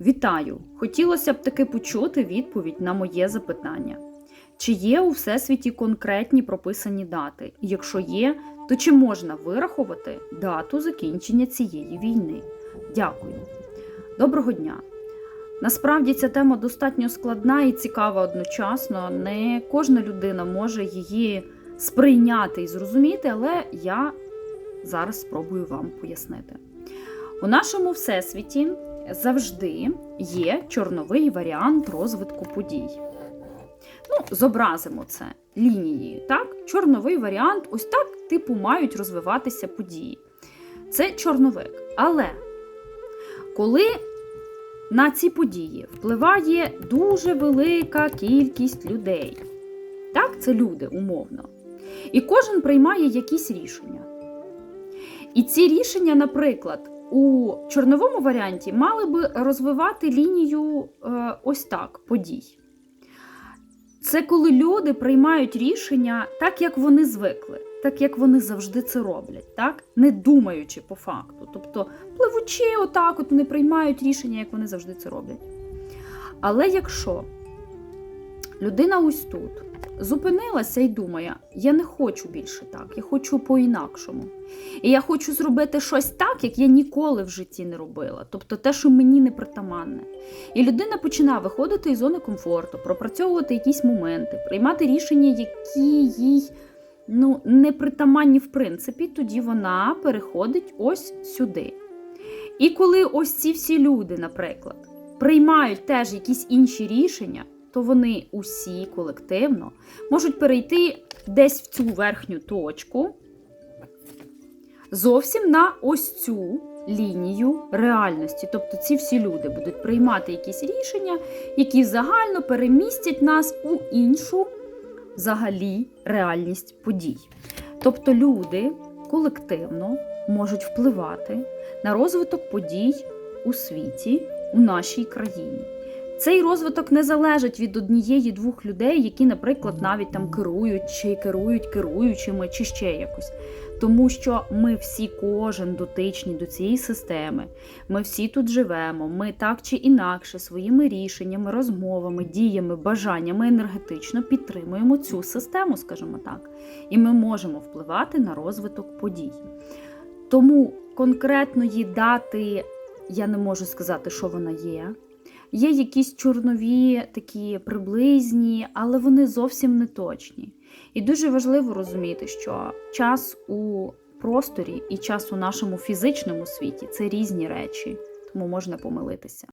Вітаю! Хотілося б таки почути відповідь на моє запитання. Чи є у всесвіті конкретні прописані дати? Якщо є, то чи можна вирахувати дату закінчення цієї війни? Дякую. Доброго дня! Насправді ця тема достатньо складна і цікава одночасно. Не кожна людина може її сприйняти і зрозуміти, але я зараз спробую вам пояснити. У нашому всесвіті завжди є чорновий варіант розвитку подій. Ну, зобразимо це лінії. Так? Чорновий варіант, ось так, типу, мають розвиватися події. Це чорновик. Але коли на ці події впливає дуже велика кількість людей, так, це люди умовно, і кожен приймає якісь рішення. І ці рішення, наприклад, у чорновому варіанті мали би розвивати лінію е, ось так подій. Це коли люди приймають рішення так, як вони звикли, так як вони завжди це роблять, так? не думаючи по факту. Тобто, пливучи отак, от вони приймають рішення, як вони завжди це роблять. Але якщо людина ось тут зупинилася і думає, я не хочу більше так, я хочу по-інакшому. І я хочу зробити щось так, як я ніколи в житті не робила. Тобто те, що мені не притаманне. І людина починає виходити із зони комфорту, пропрацьовувати якісь моменти, приймати рішення, які їй ну, не притаманні в принципі, тоді вона переходить ось сюди. І коли ось ці всі люди, наприклад, приймають теж якісь інші рішення, то вони усі колективно можуть перейти десь в цю верхню точку, зовсім на ось цю лінію реальності. Тобто ці всі люди будуть приймати якісь рішення, які загально перемістять нас у іншу взагалі реальність подій. Тобто люди колективно можуть впливати на розвиток подій у світі, у нашій країні. Цей розвиток не залежить від однієї двох людей, які, наприклад, навіть там керують чи керують керуючими, чи ще якось. Тому що ми всі, кожен дотичні до цієї системи, ми всі тут живемо, ми так чи інакше своїми рішеннями, розмовами, діями, бажаннями енергетично підтримуємо цю систему, скажімо так, і ми можемо впливати на розвиток подій. Тому конкретної дати я не можу сказати, що вона є. Є якісь чорнові, такі приблизні, але вони зовсім не точні. І дуже важливо розуміти, що час у просторі і час у нашому фізичному світі це різні речі, тому можна помилитися.